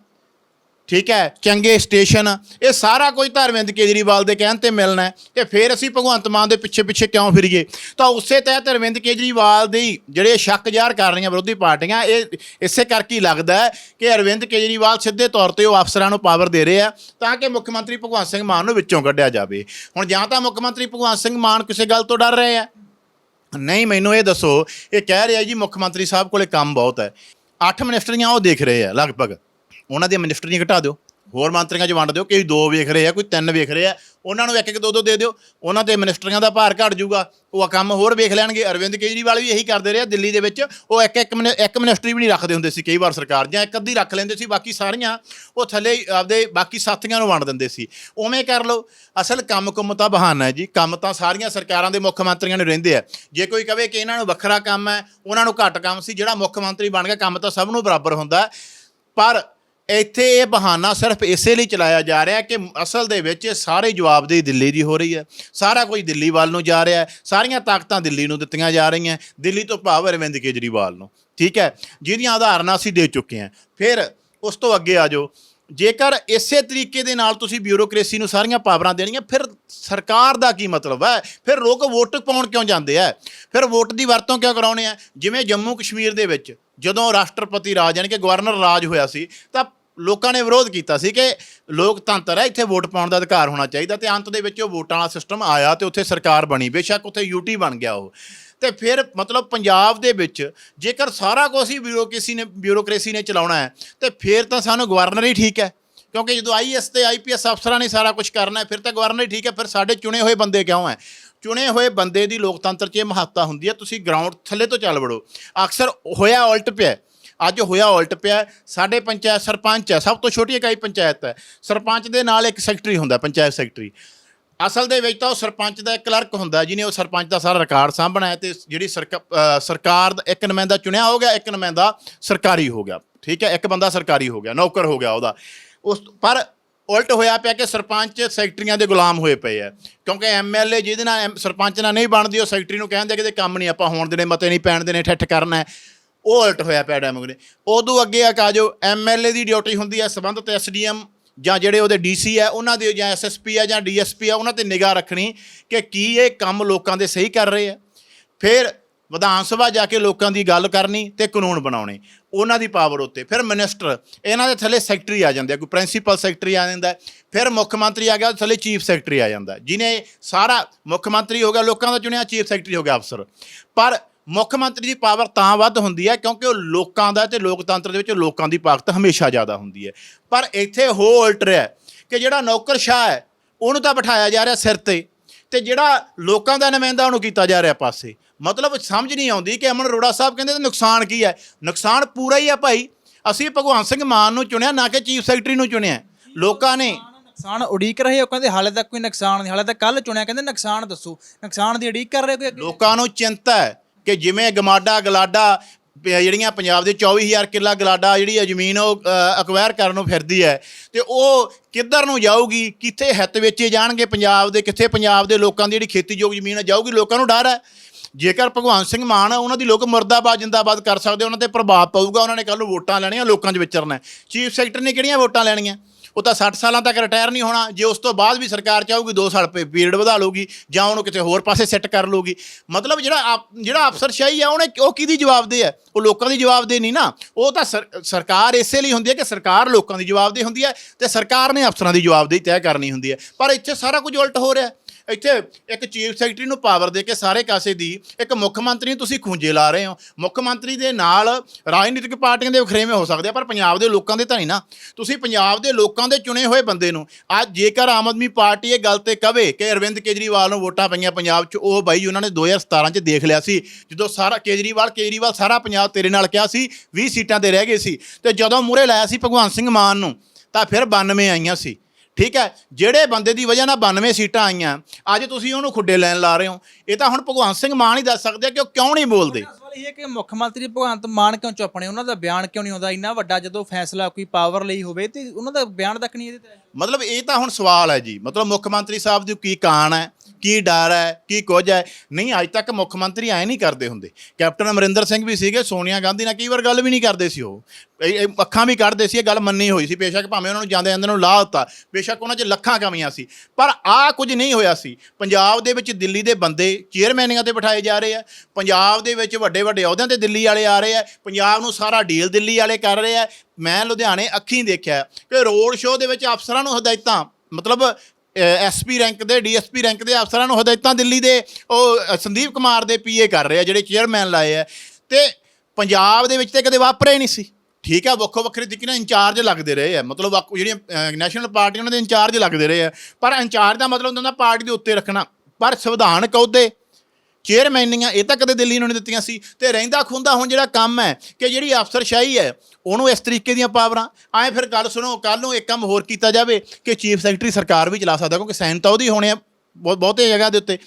ਠੀਕ ਹੈ, ਚੰਗੇ ਸਟੇਸ਼ਨ ਇਹ ਸਾਰਾ ਕੁਝ ਧਰਮਿੰਦ ਕੇਜਰੀਵਾਲ ਦੇ ਕਹਿਣ ਤੇ ਮਿਲਣਾ ਹੈ ਤੇ ਫਿਰ ਅਸੀਂ ਭਗਵੰਤ ਮਾਨ ਦੇ ਪਿੱਛੇ ਪਿੱਛੇ ਕਿਉਂ ਫਿਰੀਏ? ਤਾਂ ਉਸੇ ਤਹਿਤ ਅਰਵਿੰਦ ਕੇਜਰੀਵਾਲ ਦੀ ਜਿਹੜੇ ਸ਼ੱਕ ਜ਼ਾਹਰ ਕਰ ਰਹੀਆਂ ਵਿਰੋਧੀ ਪਾਰਟੀਆਂ, ਇਹ ਇਸੇ ਕਰਕੇ ਹੀ ਲੱਗਦਾ ਹੈ ਕਿ ਅਰਵਿੰਦ ਕੇਜਰੀਵਾਲ ਸਿੱਧੇ ਤੌਰ ਤੇ ਉਹ ਅਫਸਰਾਂ ਨੂੰ ਪਾਵਰ ਦੇ ਰਹੇ ਆ ਤਾਂ ਕਿ ਮੁੱਖ ਮੰਤਰੀ ਭਗਵੰਤ ਸਿੰਘ ਮਾਨ ਨੂੰ ਵਿੱਚੋਂ ਕੱਢਿਆ ਜਾਵੇ। ਹੁਣ ਜਾਂ ਤਾਂ ਮੁੱਖ ਮੰਤਰੀ ਭਗਵੰਤ ਸਿੰਘ ਮਾਨ ਕਿਸੇ ਗੱਲ ਤੋਂ ਡਰ ਰਹੇ ਆ? ਨਹੀਂ, ਮੈਨੂੰ ਇਹ ਦੱਸੋ, ਇਹ ਕਹਿ ਰਿਹਾ ਜੀ ਮੁੱਖ ਮੰਤਰੀ ਸਾਹਿਬ ਕੋਲੇ ਕੰਮ ਬਹੁਤ ਹੈ। ਅੱਠ ਮਿਨਿਸਟਰੀਆਂ ਉਹ ਦੇਖ ਰਹੇ ਆ ਲਗਭਗ। ਉਹਨਾਂ ਦੀਆਂ ਮਿਨਿਸਟਰੀਆਂ ਘਟਾ ਦਿਓ। ਹੋਰ ਮੰਤਰੀਆਂ 'ਚ ਵੰਡ ਦਿਓ ਕੋਈ ਦੋ ਵੇਖ ਰਹੇ ਆ, ਕੋਈ ਤਿੰਨ ਵੇਖ ਰਹੇ ਆ। ਉਹਨਾਂ ਨੂੰ ਇੱਕ ਇੱਕ ਦੋ ਦੋ ਦੇ ਦਿਓ। ਉਹਨਾਂ ਤੇ ਮਿਨਿਸਟਰੀਆਂ ਦਾ ਭਾਰ ਘਟ ਜਾਊਗਾ। ਉਹ ਕੰਮ ਹੋਰ ਵੇਖ ਲੈਣਗੇ। ਅਰਵਿੰਦ ਕੇਜਰੀਵਾਲ ਵੀ ਇਹੀ ਕਰਦੇ ਰਹੇ ਦਿੱਲੀ ਦੇ ਵਿੱਚ। ਉਹ ਇੱਕ ਇੱਕ ਮਿਨਿ- ਇੱਕ ਮਿਨਿਸਟਰੀ ਵੀ ਨਹੀਂ ਰੱਖਦੇ ਹੁੰਦੇ ਸੀ ਕਈ ਵਾਰ ਸਰਕਾਰ। ਜਾਂ ਇੱਕ ਅੱਧੀ ਰੱਖ ਲੈਂਦੇ ਸੀ, ਬਾਕੀ ਸਾਰੀਆਂ ਉਹ ਥੱਲੇ ਆਪਦੇ ਬਾਕੀ ਸਾਥੀਆਂ ਨੂੰ ਵੰਡ ਦਿੰਦੇ ਸੀ। ਉਵੇਂ ਕਰ ਲਓ। ਅਸਲ ਕੰਮ ਕੁਮ ਤਾਂ ਬਹਾਨਾ ਹੈ ਜੀ। ਕੰਮ ਤਾਂ ਸਾਰੀਆਂ ਸਰਕਾਰਾਂ ਦੇ ਮੁੱਖ ਮੰਤਰੀਆਂ ਨੂੰ ਰਹਿੰਦੇ ਆ। ਜੇ ਕੋਈ ਕਵੇ ਕਿ ਇਹਨਾਂ ਨੂੰ ਵੱਖਰਾ ਕੰਮ ਹੈ, ਉਹਨਾਂ ਨੂੰ ਘੱਟ ਕੰਮ ਸੀ। ਜਿਹੜਾ ਮੁੱਖ ਮੰਤਰੀ ਬਣ ਗਿਆ, ਕੰਮ ਤਾਂ ਸਭ ਨੂੰ ਬਰਾਬਰ ਹੁੰਦਾ। ਪਰ ਇੱਥੇ ਇਹ ਬਹਾਨਾ ਸਿਰਫ ਇਸੇ ਲਈ ਚਲਾਇਆ ਜਾ ਰਿਹਾ ਕਿ ਅਸਲ ਦੇ ਵਿੱਚ ਇਹ ਸਾਰੇ ਜਵਾਬਦੇਹੀ ਦਿੱਲੀ ਦੀ ਹੋ ਰਹੀ ਹੈ। ਸਾਰਾ ਕੁਝ ਦਿੱਲੀ ਵੱਲ ਨੂੰ ਜਾ ਰਿਹਾ ਹੈ। ਸਾਰੀਆਂ ਤਾਕਤਾਂ ਦਿੱਲੀ ਨੂੰ ਦਿੱਤੀਆਂ ਜਾ ਰਹੀਆਂ ਦਿੱਲੀ ਤੋਂ ਭਾਵ ਅਰਵਿੰਦ ਕੇਜਰੀਵਾਲ ਨੂੰ। ਠੀਕ ਹੈ? ਜਿਹਦੀਆਂ ਉਦਾਹਰਨਾਂ ਅਸੀਂ ਦੇ ਚੁੱਕੇ ਹਾਂ। ਫਿਰ ਉਸ ਤੋਂ ਅੱਗੇ ਆ ਜਾਓ। ਜੇਕਰ ਇਸੇ ਤਰੀਕੇ ਦੇ ਨਾਲ ਤੁਸੀਂ ਬਿਊਰੋਕ੍ਰੇਸੀ ਨੂੰ ਸਾਰੀਆਂ ਪਾਵਰਾਂ ਦੇਣੀਆਂ, ਫਿਰ ਸਰਕਾਰ ਦਾ ਕੀ ਮਤਲਬ ਹੈ? ਫਿਰ ਲੋਕ ਵੋਟ ਪਾਉਣ ਕਿਉਂ ਜਾਂਦੇ ਆ ਫਿਰ ਵੋਟ ਦੀ ਵਰਤੋਂ ਕਿਉਂ ਕਰਾਉਣੇ ਆ ਜਿਵੇਂ ਜੰਮੂ ਕਸ਼ਮੀਰ ਦੇ ਵਿੱਚ ਜਦੋਂ ਰਾਸ਼ਟਰਪਤੀ ਰਾਜ, ਯਾਨੀ ਕਿ ਗਵਰਨਰ ਰਾਜ ਹੋਇਆ ਸੀ, ਤਾਂ ਲੋਕਾਂ ਨੇ ਵਿਰੋਧ ਕੀਤਾ ਸੀ ਕਿ ਲੋਕਤੰਤਰ ਹੈ, ਇੱਥੇ ਵੋਟ ਪਾਉਣ ਦਾ ਅਧਿਕਾਰ ਹੋਣਾ ਚਾਹੀਦਾ ਤੇ ਅੰਤ ਦੇ ਵਿੱਚ ਉਹ ਵੋਟਾਂ ਵਾਲਾ ਸਿਸਟਮ ਆਇਆ ਤੇ ਉੱਥੇ ਸਰਕਾਰ ਬਣੀ, ਬੇਸ਼ੱਕ ਉੱਥੇ ਯੂਟੀ ਬਣ ਗਿਆ ਉਹ। ਤੇ ਫਿਰ ਮਤਲਬ ਪੰਜਾਬ ਦੇ ਵਿੱਚ ਜੇਕਰ ਸਾਰਾ ਕੁਝ ਹੀ ਬਿਊਰੋਕ੍ਰੇਸੀ ਨੇ ਬਿਊਰੋਕ੍ਰੇਸੀ ਨੇ ਚਲਾਉਣਾ ਹੈ, ਤੇ ਫਿਰ ਤਾਂ ਸਾਨੂੰ ਗਵਰਨਰ ਹੀ ਠੀਕ ਹੈ, ਕਿਉਂਕਿ ਜਦੋਂ ਆਈਐਸ ਤੇ ਆਈਪੀਐਸ ਅਫਸਰਾਂ ਨੇ ਸਾਰਾ ਕੁਝ ਕਰਨਾ ਹੈ, ਫਿਰ ਤਾਂ ਗਵਰਨਰ ਹੀ ਠੀਕ ਹੈ, ਫਿਰ ਸਾਡੇ ਚੁਣੇ ਹੋਏ ਬੰਦੇ ਕਿਉਂ ਹੈ? ਚੁਣੇ ਹੋਏ ਬੰਦੇ ਦੀ ਲੋਕਤੰਤਰ 'ਚ ਇਹ ਮਹੱਤਤਾ ਹੁੰਦੀ ਹੈ, ਤੁਸੀਂ ਗਰਾਊਂਡ ਥੱਲੇ ਤੋਂ ਚੱਲ ਵੜੋ। ਅਕਸਰ ਹੋਇਆ ਉਲਟ ਪਿਆ ਅੱਜ ਹੋਇਆ ਉਲਟ ਪਿਆ, ਸਾਡੇ ਪੰਚਾਇਤ, ਸਰਪੰਚ ਹੈ, ਸਭ ਤੋਂ ਛੋਟੀ ਇਕਾਈ ਪੰਚਾਇਤ ਹੈ। ਸਰਪੰਚ ਦੇ ਨਾਲ ਇੱਕ ਸੈਕਟਰੀ ਹੁੰਦਾ, ਪੰਚਾਇਤ ਸੈਕਟਰੀ। ਅਸਲ ਦੇ ਵਿੱਚ ਤਾਂ ਉਹ ਸਰਪੰਚ ਦਾ ਇੱਕ ਕਲਰਕ ਹੁੰਦਾ, ਜਿਹਨੇ ਉਹ ਸਰਪੰਚ ਦਾ ਸਾਰਾ ਰਿਕਾਰਡ ਸਾਂਭਣਾ ਹੈ ਤੇ ਜਿਹੜੀ ਸਰਕਾਰ ਦਾ, ਇੱਕ ਨੁਮਾਇੰਦਾ ਚੁਣਿਆ ਹੋ ਗਿਆ, ਇੱਕ ਨੁਮਾਇੰਦਾ ਸਰਕਾਰੀ ਹੋ ਗਿਆ। ਠੀਕ ਹੈ, ਇੱਕ ਬੰਦਾ ਸਰਕਾਰੀ ਹੋ ਗਿਆ, ਨੌਕਰ ਹੋ ਗਿਆ ਉਹਦਾ। ਉਸ ਪਰ ਉਲਟ ਹੋਇਆ ਪਿਆ ਕਿ ਸਰਪੰਚ ਸੈਕਟਰੀਆਂ ਦੇ ਗੁਲਾਮ ਹੋਏ ਪਏ ਆ ਕਿਉਂਕਿ ਐਮਐਲਏ ਜਿਹਦੇ ਨਾਲ ਐਮ- ਸਰਪੰਚ ਨਾਲ ਨਹੀਂ ਬਣਦੀ, ਉਹ ਸੈਕਟਰੀ ਨੂੰ ਕਹਿੰਦੇ ਕਿ ਇਹਦੇ ਕੰਮ ਨਹੀਂ, ਆਪਾਂ ਹੋਣ ਦੇਣੇ, ਮਤੇ ਨਹੀਂ, ਪੈਣ ਦੇਣੇ, ਠੱਠ ਕਰਨਾ ਹੈ। ਉਹ ਉਲਟ ਹੋਇਆ ਪਿਆ ਡੈਮੋਕ੍ਰੇਟ ਉਦੋਂ ਅੱਗੇ ਆ ਕਾਜੋ ਐਮਐਲਏ ਦੀ ਡਿਊਟੀ ਹੁੰਦੀ ਹੈ ਸੰਬੰਧਿਤ ਐਸਡੀਐਮ ਜਾਂ ਜਿਹੜੇ ਉਹਦੇ ਡੀਸੀ ਆ ਉਹਨਾਂ ਦੇ ਜਾਂ ਐਸਐਸਪੀ ਆ ਜਾਂ ਡੀਐਸਪੀ ਆ ਉਹਨਾਂ ਤੇ ਨਿਗਾਹ ਰੱਖਣੀ ਕਿ ਕੀ ਇਹ ਕੰਮ ਲੋਕਾਂ ਦੇ ਸਹੀ ਕਰ ਰਹੇ ਆ। ਫਿਰ ਵਿਧਾਨ ਸਭਾ ਜਾ ਕੇ ਲੋਕਾਂ ਦੀ ਗੱਲ ਕਰਨੀ ਤੇ ਕਾਨੂੰਨ ਬਣਾਉਣੇ ਉਹਨਾਂ ਦੀ ਪਾਵਰ ਉੱਤੇ। ਫਿਰ ਮਿਨਿਸਟਰ ਇਹਨਾਂ ਦੇ ਥੱਲੇ ਸੈਕਟਰੀ ਆ ਜਾਂਦੇ ਕੋਈ ਪ੍ਰਿੰਸੀਪਲ ਸੈਕਟਰੀ ਆ ਜਾਂਦਾ ਫਿਰ ਮੁੱਖ ਮੰਤਰੀ ਆ ਗਿਆ ਉਹਦੇ ਥੱਲੇ ਚੀਫ ਸੈਕਟਰੀ ਆ ਜਾਂਦਾ। ਹੈ, ਜਿਹਨੇ ਸਾਰਾ ਮੁੱਖ ਮੰਤਰੀ ਹੋ ਗਿਆ ਲੋਕਾਂ ਦਾ ਚੁਣਿਆ ਚੀਫ ਸੈਕਟਰੀ ਹੋ ਗਿਆ ਅਫਸਰ। ਪਰ ਮੁੱਖ ਮੰਤਰੀ ਦੀ ਪਾਵਰ ਤਾਂ ਵੱਧ ਹੁੰਦੀ ਹੈ ਕਿਉਂਕਿ ਉਹ ਲੋਕਾਂ ਦਾ ਤੇ ਲੋਕਤੰਤਰ ਦੇ ਵਿੱਚ ਲੋਕਾਂ ਦੀ ਤਾਕਤ ਹਮੇਸ਼ਾ ਜ਼ਿਆਦਾ ਹੁੰਦੀ ਹੈ। ਪਰ ਇੱਥੇ ਹੋ ਉਲਟ ਰਿਹਾ ਕਿ ਜਿਹੜਾ ਨੌਕਰਸ਼ਾਹ ਹੈ ਉਹਨੂੰ ਤਾਂ ਬਿਠਾਇਆ ਜਾ ਰਿਹਾ ਸਿਰ ਤੇ ਤੇ ਜਿਹੜਾ ਲੋਕਾਂ ਦਾ ਨੁਮਾਇੰਦਾ ਉਹਨੂੰ ਕੀਤਾ ਜਾ ਰਿਹਾ ਪਾਸੇ। ਮਤਲਬ ਸਮਝ ਨਹੀਂ ਆਉਂਦੀ ਕਿ ਅਮਨ ਅਰੋੜਾ ਸਾਹਿਬ ਕਹਿੰਦੇ ਤੇ ਨੁਕਸਾਨ ਕੀ ਹੈ? ਨੁਕਸਾਨ ਪੂਰਾ ਹੀ ਆ ਭਾਈ। ਅਸੀਂ ਭਗਵੰਤ ਸਿੰਘ ਮਾਨ ਨੂੰ ਚੁਣਿਆ ਨਾ ਕਿ ਚੀਫ ਸੈਕਟਰੀ ਨੂੰ ਚੁਣਿਆ। ਲੋਕਾਂ ਨੇ ਨੁਕਸਾਨ ਉਡੀਕ ਰਹੇ ਹੋ ਕਹਿੰਦੇ ਹਾਲੇ ਤੱਕ ਕੋਈ ਨੁਕਸਾਨ ਨਹੀਂ ਹਾਲੇ ਤੱਕ ਕੱਲ ਚੁਣਿਆ ਕਹਿੰਦੇ ਨੁਕਸਾਨ ਦੱਸੋ। ਨੁਕਸਾਨ ਦੀ ਉਡੀਕ ਕਰ ਰਹੇ ਹੋ ਕੋਈ? ਲੋਕਾਂ ਨੂੰ ਚਿੰਤਾ ਹੈ ਕਿ ਜਿਵੇਂ ਗਮਾਡਾ, ਗਲਾਡਾ ਜਿਹੜੀਆਂ ਪੰਜਾਬ ਦੇ 24000 ਕਿੱਲਾ ਗਲਾਡਾ ਜਿਹੜੀ ਹੈ ਜ਼ਮੀਨ ਉਹ ਅਕਵਾਇਰ ਕਰਨ ਨੂੰ ਫਿਰਦੀ ਹੈ। ਤੇ ਉਹ ਕਿੱਧਰ ਨੂੰ ਜਾਊਗੀ? ਕਿੱਥੇ ਹਿੱਤ ਵੇਚੇ ਜਾਣਗੇ ਪੰਜਾਬ ਦੇ? ਕਿੱਥੇ ਪੰਜਾਬ ਦੇ ਲੋਕਾਂ ਦੀ ਜਿਹੜੀ ਖੇਤੀਯੋਗ ਜ਼ਮੀਨ ਹੈ ਜਾਊਗੀ? ਲੋਕਾਂ ਨੂੰ ਡਰ ਹੈ। ਜੇਕਰ ਭਗਵੰਤ ਸਿੰਘ ਮਾਨ ਉਹਨਾਂ ਦੀ ਲੋਕ ਮਰਦਾਬਾਦ, ਜਿੰਦਾਬਾਦ ਕਰ ਸਕਦੇ ਉਹਨਾਂ ਤੇ ਪ੍ਰਭਾਵ ਪਊਗਾ। ਉਹਨਾਂ ਨੇ ਕੱਲ ਨੂੰ ਵੋਟਾਂ ਲੈਣੀਆਂ, ਲੋਕਾਂ 'ਚ ਵਿਚਰਨਾ ਚੀਫ ਸੈਕਟਰੀ ਨੇ ਕਿਹੜੀਆਂ ਵੋਟਾਂ ਲੈਣੀਆਂ? ਉਹ ਤਾਂ 60 ਸਾਲਾਂ ਤੱਕ ਰਿਟਾਇਰ ਨਹੀਂ ਹੋਣਾ। ਜੇ ਉਸ ਤੋਂ ਬਾਅਦ ਵੀ ਸਰਕਾਰ ਚਾਹੂਗੀ 2 ਸਾਲ ਪੀਰੀਅਡ ਵਧਾ ਲਊਗੀ ਜਾਂ ਉਹਨੂੰ ਕਿਤੇ ਹੋਰ ਪਾਸੇ ਸੈੱਟ ਕਰ ਲਊਗੀ। ਮਤਲਬ ਜਿਹੜਾ ਆਪ- ਜਿਹੜਾ ਅਫਸਰਸ਼ਾਹੀ ਆ, ਉਹਨੇ ਉਹ ਕਿਹਦੀ ਜਵਾਬਦੇਹ ਹੈ? ਉਹ ਲੋਕਾਂ ਦੀ ਜਵਾਬਦੇਹ ਨਹੀਂ ਨਾ। ਉਹ ਤਾਂ ਸਰਕਾਰ ਇਸੇ ਲਈ ਹੁੰਦੀ ਹੈ ਕਿ ਸਰਕਾਰ ਲੋਕਾਂ ਦੀ ਜਵਾਬਦੇਹ ਹੁੰਦੀ ਹੈ ਤੇ ਸਰਕਾਰ ਨੇ ਅਫਸਰਾਂ ਦੀ ਜਵਾਬਦੇਹੀ ਤੈਅ ਕਰਨੀ ਹੁੰਦੀ ਹੈ। ਪਰ ਇੱਥੇ ਸਾਰਾ ਕੁਝ ਉਲਟ ਹੋ ਰਿਹਾ। ਇੱਥੇ ਇੱਕ ਚੀਫ ਸੈਕਟਰੀ ਨੂੰ ਪਾਵਰ ਦੇ ਕੇ ਸਾਰੇ ਕਾਸੇ ਦੀ ਇੱਕ ਮੁੱਖ ਮੰਤਰੀ ਨੂੰ ਤੁਸੀਂ ਖੂੰਜੇ ਲਾ ਰਹੇ ਹੋ। ਮੁੱਖ ਮੰਤਰੀ ਦੇ ਨਾਲ ਰਾਜਨੀਤਿਕ ਪਾਰਟੀਆਂ ਦੇ ਵਖਰੇਵੇਂ ਹੋ ਸਕਦੇ ਆ, ਪਰ ਪੰਜਾਬ ਦੇ ਲੋਕਾਂ ਦੇ ਤਾਂ ਨਹੀਂ ਨਾ। ਤੁਸੀਂ ਪੰਜਾਬ ਦੇ ਲੋਕਾਂ ਦੇ ਚੁਣੇ ਹੋਏ ਬੰਦੇ ਨੂੰ ਅੱਜ ਜੇਕਰ ਆਮ ਆਦਮੀ ਪਾਰਟੀ ਇਹ ਗੱਲ ਤੇ ਕਵੇ ਕਿ ਅਰਵਿੰਦ ਕੇਜਰੀਵਾਲ ਨੂੰ ਵੋਟਾਂ ਪਈਆਂ ਪੰਜਾਬ 'ਚ, ਉਹ ਬਾਈ ਉਹਨਾਂ ਨੇ 2017 'ਚ ਦੇਖ ਲਿਆ ਸੀ। ਜਦੋਂ ਸਾਰਾ ਕੇਜਰੀਵਾਲ ਕੇਜਰੀਵਾਲ ਸਾਰਾ ਪੰਜਾਬ ਤੇਰੇ ਨਾਲ ਕਿਹਾ ਸੀ 20 ਸੀਟਾਂ ਤੇ ਰਹਿ ਗਏ ਸੀ। ਤੇ ਜਦੋਂ ਮੂਰੇ ਲਾਇਆ ਸੀ ਭਗਵੰਤ ਸਿੰਘ ਮਾਨ ਨੂੰ, ਤਾਂ ਫਿਰ 92 ਆਈਆਂ ਸੀ। ਠੀਕ ਹੈ? ਜਿਹੜੇ ਬੰਦੇ ਦੀ ਵਜ੍ਹਾ ਨਾਲ 92 ਸੀਟਾਂ ਆਈਆਂ ਅੱਜ ਤੁਸੀਂ ਉਹਨੂੰ ਖੁੱਡੇ ਲੈਣ ਲਾ ਰਹੇ ਹੋ। ਇਹ ਤਾਂ ਹੁਣ ਭਗਵੰਤ ਸਿੰਘ ਮਾਨ ਹੀ ਦੱਸ ਸਕਦੇ ਆ ਕਿ ਉਹ ਕਿਉਂ ਨਹੀਂ ਬੋਲਦੇ। ਸਵਾਲ ਇਹ ਹੈ ਕਿ ਮੁੱਖ ਮੰਤਰੀ ਭਗਵੰਤ ਮਾਨ ਕਿਉਂ ਚੁੱਪ ਨੇ? ਉਹਨਾਂ ਦਾ ਬਿਆਨ ਕਿਉਂ ਨਹੀਂ ਆਉਂਦਾ? ਇੰਨਾ ਵੱਡਾ ਜਦੋਂ ਫੈਸਲਾ ਕੋਈ ਪਾਵਰ ਲਈ ਹੋਵੇ ਤੇ ਉਹਨਾਂ ਦਾ ਬਿਆਨ ਤੱਕ ਨਹੀਂ ਇਹਦੇ ਤੇ ਮਤਲਬ ਇਹ ਤਾਂ ਹੁਣ ਸਵਾਲ ਹੈ ਜੀ। ਮਤਲਬ ਮੁੱਖ ਮੰਤਰੀ ਸਾਹਿਬ ਦੀ ਕੀ ਕਾਣ ਹੈ? ਕੀ ਡਰ ਹੈ, ਕੀ ਕੁਝ ਹੈ? ਨਹੀਂ, ਅੱਜ ਤੱਕ ਮੁੱਖ ਮੰਤਰੀ ਐ ਨਹੀਂ ਕਰਦੇ ਹੁੰਦੇ। ਕੈਪਟਨ ਅਮਰਿੰਦਰ ਸਿੰਘ ਵੀ ਸੀਗੇ, ਸੋਨੀਆ ਗਾਂਧੀ ਨਾਲ ਕਈ ਵਾਰ ਗੱਲ ਵੀ ਨਹੀਂ ਕਰਦੇ ਸੀ ਉਹ। ਅੱਖਾਂ ਵੀ ਕੱਢਦੇ ਸੀ, ਇਹ ਗੱਲ ਮੰਨੀ ਹੋਈ ਸੀ। ਬੇਸ਼ੱਕ ਭਾਵੇਂ ਉਹਨਾਂ ਨੂੰ ਜਾਂਦੇ ਜਾਂਦੇ ਨੂੰ ਲਾਹ ਦਿੱਤਾ, ਬੇਸ਼ੱਕ ਉਹਨਾਂ 'ਚ ਲੱਖਾਂ ਕਮੀਆਂ ਸੀ। ਪਰ ਆ ਕੁਝ ਨਹੀਂ ਹੋਇਆ ਸੀ। ਪੰਜਾਬ ਦੇ ਵਿੱਚ ਦਿੱਲੀ ਦੇ ਬੰਦੇ ਚੇਅਰਮੈਨੀਆਂ ਤੇ ਬਿਠਾਏ ਜਾ ਰਹੇ ਆ। ਪੰਜਾਬ ਦੇ ਵਿੱਚ ਵੱਡੇ ਵੱਡੇ ਅਹੁਦਿਆਂ ਤੇ ਦਿੱਲੀ ਵਾਲੇ ਆ ਰਹੇ ਆ। ਪੰਜਾਬ ਨੂੰ ਸਾਰਾ ਡੀਲ ਦਿੱਲੀ ਵਾਲੇ ਕਰ ਰਹੇ ਆ। ਮੈਂ ਲੁਧਿਆਣੇ ਅੱਖੀਂ ਦੇਖਿਆ ਕਿ ਰੋਡ ਸ਼ੋਅ ਦੇ ਵਿੱਚ ਅਫਸਰਾਂ ਨੂੰ ਹਦਾਇਤਾਂ, ਮਤਲਬ ਐਸਪੀ ਰੈਂਕ ਦੇ ਡੀਐਸਪੀ ਰੈਂਕ ਦੇ ਅਫਸਰਾਂ ਨੂੰ ਹਦਾਇਤਾਂ ਦਿੱਲੀ ਦੇ, ਉਹ ਸੰਦੀਪ ਕੁਮਾਰ ਦੇ ਪੀਏ ਕਰ ਰਹੇ ਆ, ਜਿਹੜੇ ਚੇਅਰਮੈਨ ਲਾਏ ਆ। ਤੇ ਪੰਜਾਬ ਦੇ ਵਿੱਚ ਤੇ ਕਦੇ ਵਾਪਰਿਆ ਹੀ ਨਹੀਂ ਸੀ। ਠੀਕ ਆ, ਵੱਖੋ ਵੱਖਰੇ ਤਰੀਕੇ ਨਾਲ ਇੰਚਾਰਜ ਲੱਗਦੇ ਰਹੇ ਆ। ਮਤਲਬ ਵੱਖ- ਜਿਹੜੀਆਂ ਨੈਸ਼ਨਲ ਪਾਰਟੀਆਂ ਉਹਨਾਂ ਦੇ ਇੰਚਾਰਜ ਲੱਗਦੇ ਰਹੇ ਆ। ਪਰ ਇੰਚਾਰਜ ਦਾ ਮਤਲਬ ਹੁੰਦਾ ਪਾਰਟੀ ਦੇ ਉੱਤੇ ਰੱਖਣਾ। ਪਰ ਸੰਵਿਧਾਨਕ ਅਹੁਦੇ ਚੇਅਰਮੈਨੀਆਂ ਇਹ ਤਾਂ ਕਦੇ ਦਿੱਲੀ ਨੂੰ ਨਹੀਂ ਦਿੱਤੀਆਂ ਸੀ। ਤੇ ਰਹਿੰਦਾ ਖੁੰਦਾ ਹੁਣ ਜਿਹੜਾ ਕੰਮ ਹੈ ਕਿ ਜਿਹੜੀ ਅਫਸਰਸ਼ਾਹੀ ਹੈ, ਉਹਨੂੰ ਇਸ ਤਰੀਕੇ ਦੀਆਂ ਪਾਵਰਾਂ ਐਂ ਫਿਰ ਗੱਲ ਸੁਣੋ ਕੱਲ ਨੂੰ ਇੱਕ ਕੰਮ ਹੋਰ ਕੀਤਾ ਜਾਵੇ ਕਿ ਚੀਫ ਸੈਕਟਰੀ ਸਰਕਾਰ ਵੀ ਚਲਾ ਸਕਦਾ, ਕਿਉਂਕਿ ਸਾਈਨ ਤਾਂ ਉਹਦੀ ਹੋਣੇ ਆ ਬਹੁਤ ਬਹੁਤੇ ਜਗ੍ਹਾ ਦੇ ਉੱਤੇ।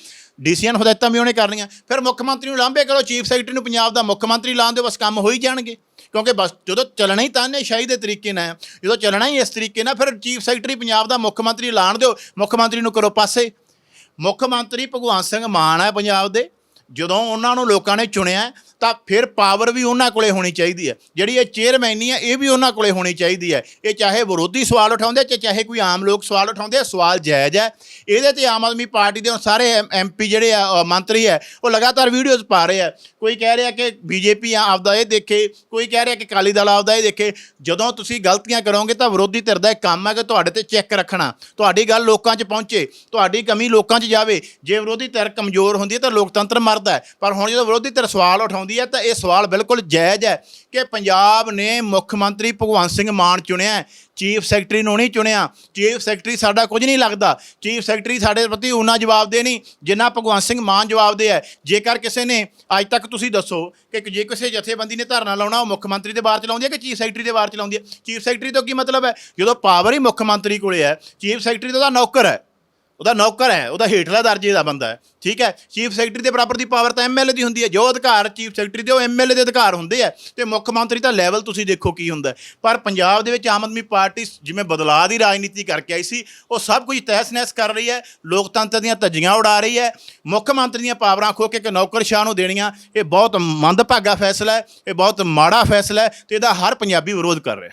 ਡੀਸੀਐਨ ਹਦਾਇਤਾਂ ਵੀ ਉਹਨੇ ਕਰਨੀਆਂ। ਫਿਰ ਮੁੱਖ ਮੰਤਰੀ ਨੂੰ ਲਾਂਭੇ ਕਰੋ ਚੀਫ ਸੈਕਟਰੀ ਨੂੰ ਪੰਜਾਬ ਦਾ ਮੁੱਖ ਮੰਤਰੀ ਲਾਉਣ ਦਿਓ, ਬਸ ਕੰਮ ਹੋ ਹੀ ਜਾਣਗੇ। ਕਿਉਂਕਿ ਬਸ ਜਦੋਂ ਚੱਲਣਾ ਹੀ ਤਾਂ ਸ਼ਾਹੀ ਦੇ ਤਰੀਕੇ ਨਾਲ, ਜਦੋਂ ਚੱਲਣਾ ਹੀ ਇਸ ਤਰੀਕੇ ਨਾਲ, ਫਿਰ ਚੀਫ ਸੈਕਟਰੀ ਪੰਜਾਬ ਦਾ ਮੁੱਖ ਮੰਤਰੀ ਲਾਣ ਦਿਓ, ਮੁੱਖ ਮੰਤਰੀ ਨੂੰ ਕਰੋ ਪਾਸੇ। ਮੁੱਖ ਮੰਤਰੀ ਭਗਵੰਤ ਸਿੰਘ ਮਾਨ ਹੈ ਪੰਜਾਬ ਦੇ। ਜਦੋਂ ਉਹਨਾਂ ਨੂੰ ਲੋਕਾਂ ਨੇ ਚੁਣਿਆ ਤਾਂ ਫਿਰ ਪਾਵਰ ਵੀ ਉਹਨਾਂ ਕੋਲੇ ਹੋਣੀ ਚਾਹੀਦੀ ਹੈ। ਜਿਹੜੀ ਇਹ ਚੇਅਰਮੈਨੀ ਹੈ, ਇਹ ਵੀ ਉਹਨਾਂ ਕੋਲੇ ਹੋਣੀ ਚਾਹੀਦੀ ਹੈ। ਇਹ ਚਾਹੇ ਵਿਰੋਧੀ ਸਵਾਲ ਉਠਾਉਂਦੇ ਤੇ ਚਾਹੇ ਕੋਈ ਆਮ ਲੋਕ ਸਵਾਲ ਉਠਾਉਂਦੇ ਆ, ਸਵਾਲ ਜਾਇਜ਼ ਹੈ। ਇਹਦੇ ਤੇ ਆਮ ਆਦਮੀ ਪਾਰਟੀ ਦੇ ਹੁਣ ਸਾਰੇ ਐਮਪੀ ਜਿਹੜੇ ਆ ਮੰਤਰੀ ਹੈ, ਉਹ ਲਗਾਤਾਰ ਵੀਡੀਓਜ਼ ਪਾ ਰਹੇ ਆ। ਕੋਈ ਕਹਿ ਰਿਹਾ ਕਿ ਬੀਜੇਪੀ ਆਪਦਾ ਇਹ ਦੇਖੇ। ਕੋਈ ਕਹਿ ਰਿਹਾ ਕਿ ਅਕਾਲੀ ਦਲ ਆਪਦਾ ਇਹ ਦੇਖੇ। ਜਦੋਂ ਤੁਸੀਂ ਗਲਤੀਆਂ ਕਰੋਗੇ ਤਾਂ ਵਿਰੋਧੀ ਧਿਰ ਦਾ ਕੰਮ ਹੈ ਕਿ ਤੁਹਾਡੇ ਤੇ ਚੈੱਕ ਰੱਖਣਾ। ਤੁਹਾਡੀ ਗੱਲ ਲੋਕਾਂ 'ਚ ਪਹੁੰਚੇ, ਤੁਹਾਡੀ ਕਮੀ ਲੋਕਾਂ 'ਚ ਜਾਵੇ। ਜੇ ਵਿਰੋਧੀ ਧਿਰ ਕਮਜ਼ੋਰ ਹੁੰਦੀ ਹੈ ਤਾਂ ਲੋਕਤੰਤਰ ਮਰਦਾ ਪਰ ਹੁਣ ਜਦੋਂ ਵਿਰੋਧੀ ਧਿਰ ਸਵਾਲ ਉਠਾਉਂਦੀ ਹੈ ਤਾਂ ਇਹ ਸਵਾਲ ਬਿਲਕੁਲ ਜਾਇਜ਼ ਹੈ ਕਿ ਪੰਜਾਬ ਨੇ ਮੁੱਖ ਮੰਤਰੀ ਭਗਵੰਤ ਸਿੰਘ ਮਾਨ ਚੁਣਿਆ ਚੀਫ ਸੈਕਟਰੀ ਨੂੰ ਨਹੀਂ ਚੁਣਿਆ। ਚੀਫ ਸੈਕਟਰੀ ਸਾਡਾ ਕੁਝ ਨਹੀਂ ਲੱਗਦਾ। ਚੀਫ ਸੈਕਟਰੀ ਸਾਡੇ ਪ੍ਰਤੀ ਉਹਨਾਂ ਜਵਾਬਦੇ ਨਹੀਂ, ਜਿੰਨਾ ਭਗਵੰਤ ਸਿੰਘ ਮਾਨ ਜਵਾਬਦੇ ਹੈ। ਜੇਕਰ ਕਿਸੇ ਨੇ ਅੱਜ ਤੱਕ ਤੁਸੀਂ ਦੱਸੋ ਕਿ ਜੇ ਕਿਸੇ ਜਥੇਬੰਦੀ ਨੇ ਧਰਨਾ ਲਾਉਣਾ, ਉਹ ਮੁੱਖ ਮੰਤਰੀ ਦੇ ਬਾਹਰ ਚਲਾਉਂਦੀ ਹੈ ਕਿ ਚੀਫ ਸੈਕਟਰੀ ਦੇ ਬਾਹਰ ਚਲਾਉਂਦੀ ਹੈ? ਚੀਫ ਸੈਕਟਰੀ ਤੋਂ ਕੀ ਮਤਲਬ ਹੈ? ਜਦੋਂ ਪਾਵਰ ਹੀ ਮੁੱਖ ਮੰਤਰੀ ਕੋਲੇ ਹੈ, ਚੀਫ ਸੈਕਟਰੀ ਤਾਂ ਉਹਦਾ ਨੌਕਰ ਹੈ। ਉਹਦਾ ਨੌਕਰ ਹੈ, ਉਹਦਾ ਹੇਠਲਾ ਦਰਜੇ ਦਾ ਬੰਦਾ ਹੈ, ਠੀਕ ਹੈ? ਚੀਫ ਸੈਕਟਰੀ ਦੇ ਬਰਾਬਰ ਦੀ ਪਾਵਰ ਤਾਂ ਐਮਐਲਏ ਦੀ ਹੁੰਦੀ ਹੈ, ਜੋ ਅਧਿਕਾਰ ਚੀਫ ਸੈਕਟਰੀ ਦੇ ਉਹ ਐਮਐਲਏ ਦੇ ਅਧਿਕਾਰ ਹੁੰਦੇ ਆ, ਤੇ ਮੁੱਖ ਮੰਤਰੀ ਤਾਂ ਲੈਵਲ ਤੁਸੀਂ ਦੇਖੋ ਕੀ ਹੁੰਦਾ ਪਰ ਪੰਜਾਬ ਦੇ ਵਿੱਚ ਆਮ ਆਦਮੀ ਪਾਰਟੀ ਜਿਵੇਂ ਬਦਲਾਅ ਦੀ ਰਾਜਨੀਤੀ ਕਰਕੇ ਆਈ ਸੀ, ਉਹ ਸਭ ਕੁਝ ਤਹਿਸ ਨਹਿਸ ਕਰ ਰਹੀ ਹੈ, ਲੋਕਤੰਤਰ ਦੀਆਂ ਧੱਜੀਆਂ ਉਡਾ ਰਹੀ ਹੈ, ਮੁੱਖ ਮੰਤਰੀ ਦੀਆਂ ਪਾਵਰਾਂ ਖੋ ਕੇ ਇੱਕ ਨੌਕਰਸ਼ਾਹ ਨੂੰ ਦੇਣੀਆਂ, ਇਹ ਬਹੁਤ ਮੰਦਭਾਗਾ ਫੈਸਲਾ ਹੈ, ਇਹ ਬਹੁਤ ਮਾੜਾ ਫੈਸਲਾ ਹੈ, ਤੇ ਇਹਦਾ ਹਰ ਪੰਜਾਬੀ ਵਿਰੋਧ ਕਰ ਰਿਹਾ।